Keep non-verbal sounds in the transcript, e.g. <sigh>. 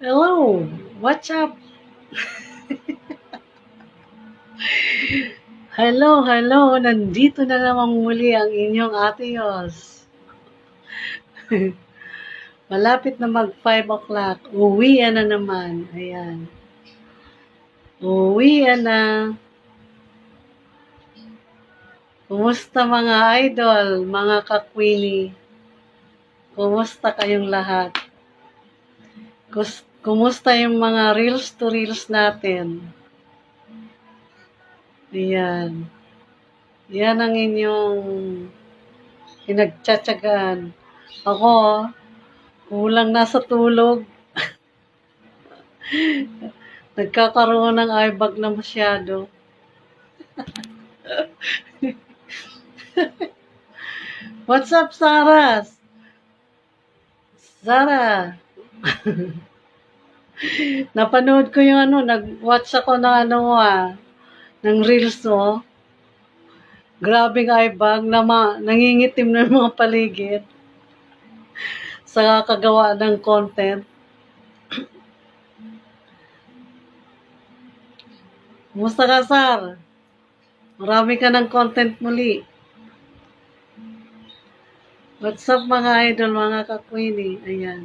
Hello, what's up? hello, hello, nandito na naman muli ang inyong Ate Yos. Malapit na mag 5 o'clock. Uwi na naman. Ayan. Uwi na. Kumusta mga idol, mga kakwini? Kumusta kayong lahat? Kus- Kumusta yung mga reels to reels natin? Ayan. Yan ang inyong pinagtsatsagaan. Ako, kulang na sa tulog. <laughs> Nagkakaroon ng eyebag na masyado. <laughs> What's up, Sarah? Sarah. <laughs> Napanood ko yung ano, nag-watch ako ng ano ah, ng reels mo. Grabing eyebag na ma, nangingitim na mga paligid sa kakagawa ng content. Kumusta ka, Sar? Marami ka ng content muli. What's up mga idol, mga kakwini? Ayan.